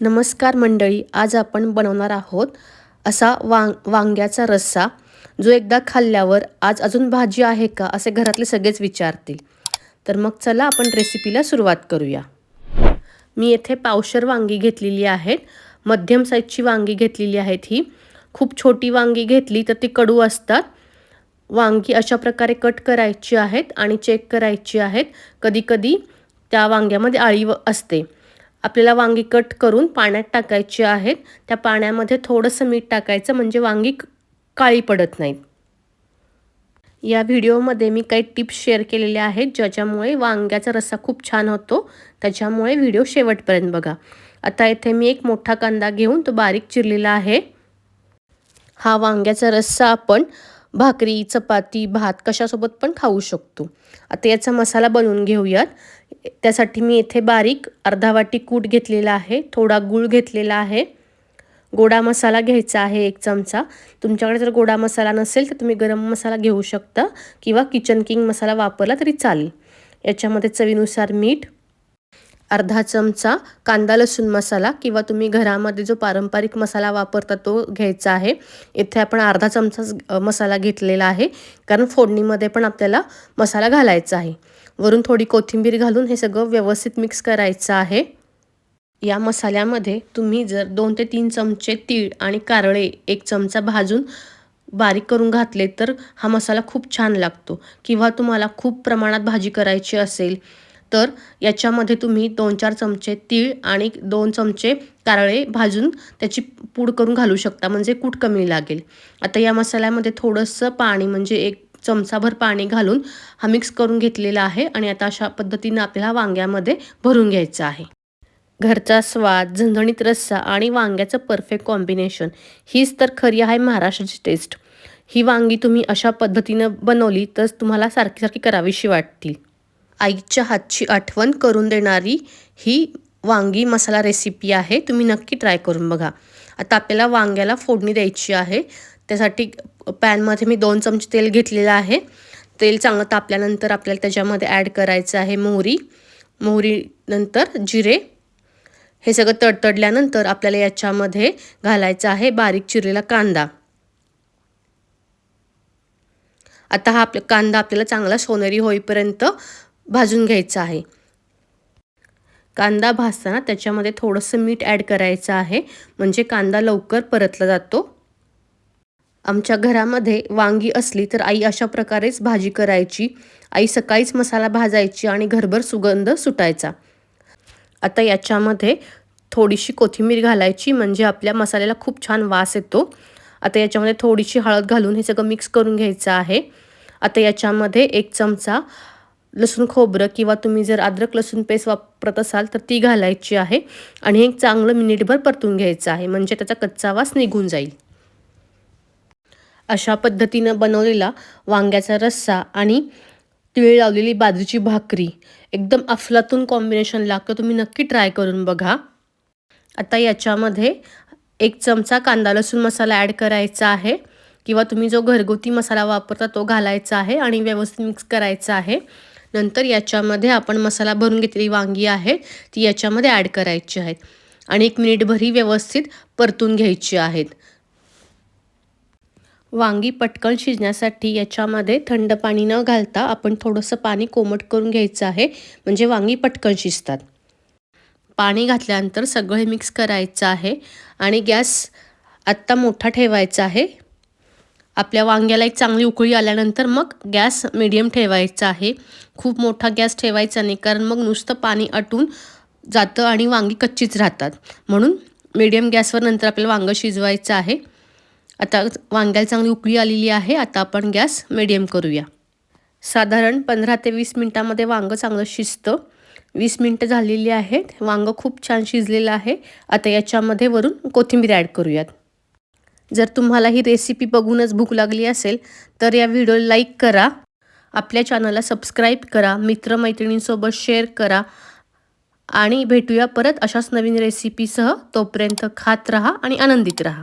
नमस्कार मंडळी आज आपण बनवणार आहोत असा वांग वांग्याचा रस्सा जो एकदा खाल्ल्यावर आज अजून भाजी आहे का असे घरातले सगळेच विचारतील. तर मग चला आपण रेसिपीला सुरुवात करूया. मी येथे पावशर वांगी घेतलेली आहेत. मध्यम साईजची वांगी घेतलेली आहेत ही. खूप छोटी वांगी घेतली तर ती कडू असतात. वांगी अशा प्रकारे कट करायची आहेत आणि चेक करायची आहेत. कधीकधी त्या वांग्यामध्ये आळी असते. आपल्याला वांगी कट करून पाण्यात टाकायची आहेत. त्या पाण्यामध्ये थोडंसं मीठ टाकायचं म्हणजे वांगी काळी पडत नाहीत. या व्हिडिओमध्ये मी काही टिप्स शेअर केलेल्या आहेत ज्याच्यामुळे वांग्याचा रस्सा खूप छान होतो. त्याच्यामुळे व्हिडिओ शेवटपर्यंत बघा. आता इथे मी एक मोठा कांदा घेऊन तो बारीक चिरलेला आहे. हा वांग्याचा रस्सा आपण भाकरी चपाती भात कशासोबत पण खाऊ शकतो. आता याचा मसाला बनवून घेऊयात. त्यासाठी मी इथे बारीक अर्धा वाटी कूट घेतलेला आहे थोडा गूळ घेतलेला आहे. गोडा मसाला घ्यायचा आहे एक चमचा. तुमच्याकडे जर गोडा मसाला नसेल तर तुम्ही गरम मसाला घेऊ शकता किंवा किचन किंग मसाला वापरला तरी चालेल. याच्यामध्ये चवीनुसार मीठ अर्धा चमचा कांदा लसूण मसाला किंवा तुम्ही घरामध्ये जो पारंपरिक मसाला वापरता तो घ्यायचा आहे. इथे आपण अर्धा चमचा मसाला घेतलेला आहे. कारण फोडणीमध्ये पण आपल्याला मसाला घालायचा आहे. वरून थोडी कोथिंबीर घालून हे सगळं व्यवस्थित मिक्स करायचं आहे. या मसाल्यामध्ये तुम्ही जर दोन ते तीन चमचे तीळ आणि कारळे एक चमचा भाजून बारीक करून घातले तर हा मसाला खूप छान लागतो. किंवा तुम्हाला खूप प्रमाणात भाजी करायची असेल तर याच्यामध्ये तुम्ही दोन चार चमचे तीळ आणि दोन चमचे कारळे भाजून त्याची पूड करून घालू शकता म्हणजे कूट कमी लागेल. आता या मसाल्यामध्ये थोडंसं पाणी म्हणजे एक चमचाभर पाणी घालून हा मिक्स करून घेतलेला आहे आणि आता अशा पद्धतीनं आपल्याला वांग्यामध्ये भरून घ्यायचं आहे. घरचा स्वाद झणझणीत रस्सा आणि वांग्याचं परफेक्ट कॉम्बिनेशन हीच तर खरी आहे महाराष्ट्राची टेस्ट. ही वांगी तुम्ही अशा पद्धतीनं बनवली तर तुम्हाला सारखी सारखी करावीशी वाटतील. आईच्या हातची आठवण करून देणारी ही वांगी मसाला रेसिपी आहे. तुम्ही नक्की ट्राय करून बघा. आता आपल्याला वांग्याला फोडणी द्यायची आहे. त्यासाठी पॅनमध्ये मी दोन चमचे तेल घेतलेलं आहे. तेल चांगलं तापल्यानंतर आपल्याला त्याच्यामध्ये ॲड करायचं आहे मोहरी. मोहरीनंतर जिरे. हे सगळं तडतडल्यानंतर आपल्याला याच्यामध्ये घालायचं आहे बारीक चिरलेला कांदा. आता हा आपला कांदा आपल्याला चांगला सोनेरी होईपर्यंत भाजून घ्यायचा आहे. कांदा भाजताना त्याच्यामध्ये थोडंसं मीठ ॲड करायचं आहे. म्हणजे कांदा लवकर परतला जातो. आमच्या घरामध्ये वांगी असली तर आई अशा प्रकारेच भाजी करायची. आई सकाळीच मसाला भाजायची आणि घरभर सुगंध सुटायचा. आता याच्यामध्ये थोडीशी कोथिंबीर घालायची. म्हणजे आपल्या मसाल्याला खूप छान वास येतो. आता याच्यामध्ये थोडीशी हळद घालून हे सगळं मिक्स करून घ्यायचं आहे. आता याच्यामध्ये एक चमचा लसूण खोबरं किंवा तुम्ही जर अद्रक लसूण पेस्ट वापरत असाल तर ती घालायची आहे. आणि हे चांगलं मिनिटभर परतून घ्यायचं आहे. म्हणजे त्याचा कच्चा वास निघून जाईल. अशा पद्धतीनं बनवलेला वांग्याचा रस्सा आणि तिळ लावलेली बाजूची भाकरी एकदम अफलातून कॉम्बिनेशन लागतं तुम्ही नक्की ट्राय करून बघा. आता याच्यामध्ये एक चमचा कांदा लसूण मसाला ॲड करायचा आहे. किंवा तुम्ही जो घरगुती मसाला वापरता तो घालायचा आहे आणि व्यवस्थित मिक्स करायचा आहे. नंतर याच्यामध्ये आपण मसाला भरून घेतलेली वांगी आहे ती याच्यामध्ये ॲड करायची आहेत आणि एक मिनिटभर व्यवस्थित परतून घ्यायची आहेत. वांगी पटकन शिजण्यासाठी याच्यामध्ये थंड पाणी न घालता आपण थोडंसं पाणी कोमट करून घ्यायचं आहे म्हणजे वांगी पटकन शिजतात. पाणी घातल्यानंतर सगळं मिक्स करायचं आहे आणि गॅस आत्ता मोठा ठेवायचा आहे. आपल्या वांग्याला एक चांगली उकळी आल्यानंतर मग गॅस मिडियम ठेवायचा आहे. खूप मोठा गॅस ठेवायचा नाही कारण मग नुसतं पाणी आटून जातं आणि वांगी कच्चीच राहतात. म्हणून मीडियम गॅसवर नंतर आपल्याला वांगं शिजवायचं आहे. आता वांग्याला चांगली उकळी आलेली आहे आता आपण गॅस मिडियम करूया. साधारण पंधरा ते वीस मिनटामध्ये वांगं चांगलं शिजतं. वीस मिनटं झालेली आहेत वांगं खूप छान शिजलेलं आहे. आता याच्यामध्ये वरून कोथिंबीर ॲड करूयात. जर तुम्हाला ही रेसिपी बघूनच भूक लागली असेल तर या व्हिडिओला लाईक करा. आपल्या चॅनलला सबस्क्राईब करा. मित्रमैत्रिणींसोबत शेअर करा. आणि भेटूया परत अशाच नवीन रेसिपीसह तोपर्यंत खात रहा आणि आनंदित रहा.